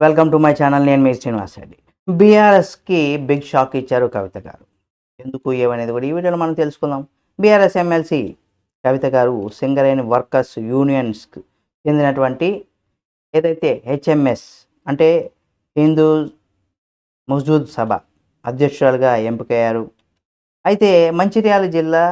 Welcome to my channel నేను మీ శ్రీనివాస్ రెడ్డి. బీఆర్ఎస్కి big shock ఇచ్చారు కవిత గారు. ఎందుకు ఏమనేది కూడా ఈ వీడియోలో మనం తెలుసుకుందాం. బీఆర్ఎస్ ఎమ్మెల్సీ కవిత గారు సింగరేణి వర్కర్స్ యూనియన్స్కి చెందినటువంటి ఏదైతే హెచ్ఎంఎస్ అంటే హిందూ మజ్దూద్ సభ అధ్యక్షురాలుగా ఎంపికయ్యారు. అయితే మంచిర్యాల జిల్లా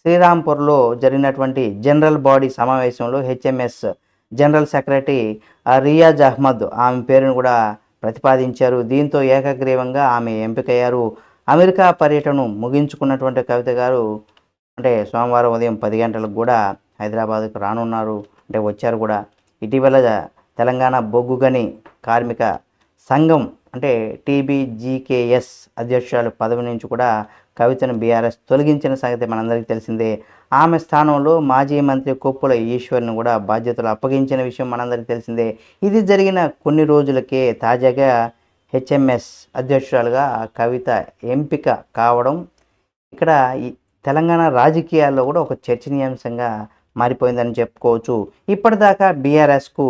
శ్రీరాంపూర్లో జరిగినటువంటి జనరల్ బాడీ సమావేశంలో HMS general secretary Riyaz Ahmed ఆమె పేరును కూడా ప్రతిపాదించారు. దీంతో ఏకగ్రీవంగా ఆమె ఎంపికయ్యారు. అమెరికా పర్యటన ముగించుకున్నటువంటి కవిత గారు అంటే సోమవారం ఉదయం పది గంటలకు కూడా హైదరాబాద్కు రానున్నారు. అంటే వచ్చారు కూడా. ఇటీవల తెలంగాణ బొగ్గుగని కార్మిక సంఘం అంటే టీబీజీకేఎస్ అధ్యక్షురాలు పదవి నుంచి కూడా కవితను బీఆర్ఎస్ తొలగించిన సంగతి మనందరికీ తెలిసిందే. ఆమె స్థానంలో మాజీ మంత్రి కొప్పుల ఈశ్వర్ను కూడా బాధ్యతలు అప్పగించిన విషయం మనందరికీ తెలిసిందే. ఇది జరిగిన కొన్ని రోజులకే తాజాగా హెచ్ఎంఎస్ అధ్యక్షురాలుగా కవిత ఎంపిక కావడం ఇక్కడ ఈ తెలంగాణ రాజకీయాల్లో కూడా ఒక చర్చనీయాంశంగా మారిపోయిందని చెప్పుకోవచ్చు. ఇప్పటిదాకా బీఆర్ఎస్కు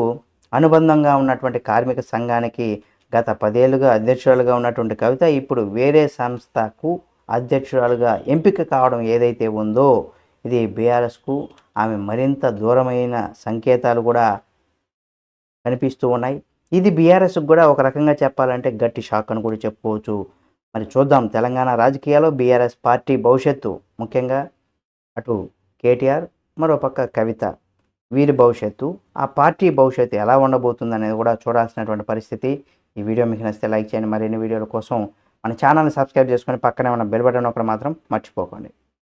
అనుబంధంగా ఉన్నటువంటి కార్మిక సంఘానికి గత పదేళ్ళుగా అధ్యక్షురాలుగా ఉన్నటువంటి కవిత ఇప్పుడు వేరే సంస్థకు అధ్యక్షురాలుగా ఎంపిక కావడం ఏదైతే ఉందో ఇది బీఆర్ఎస్కు ఆమె మరింత దూరమైన సంకేతాలు కూడా కనిపిస్తూ ఉన్నాయి. ఇది బీఆర్ఎస్కు కూడా ఒక రకంగా చెప్పాలంటే గట్టి షాక్ అని కూడా చెప్పుకోవచ్చు. మరి చూద్దాం తెలంగాణ రాజకీయాల్లో బీఆర్ఎస్ పార్టీ భవిష్యత్తు. ముఖ్యంగా అటు కేటీఆర్ మరోపక్క కవిత. వీరి భవిష్యత్తు ఆ పార్టీ భవిష్యత్తు ఎలా ఉండబోతుంది అనేది కూడా చూడాల్సినటువంటి పరిస్థితి. ఈ వీడియో మీకు నచ్చితే లైక్ చేయండి. మరిన్ని వీడియోల కోసం మన ఛానల్ని సబ్స్క్రైబ్ చేసుకొని పక్కనే ఉన్న బెల్ బటన్ ఒకటి మాత్రం మర్చిపోకండి.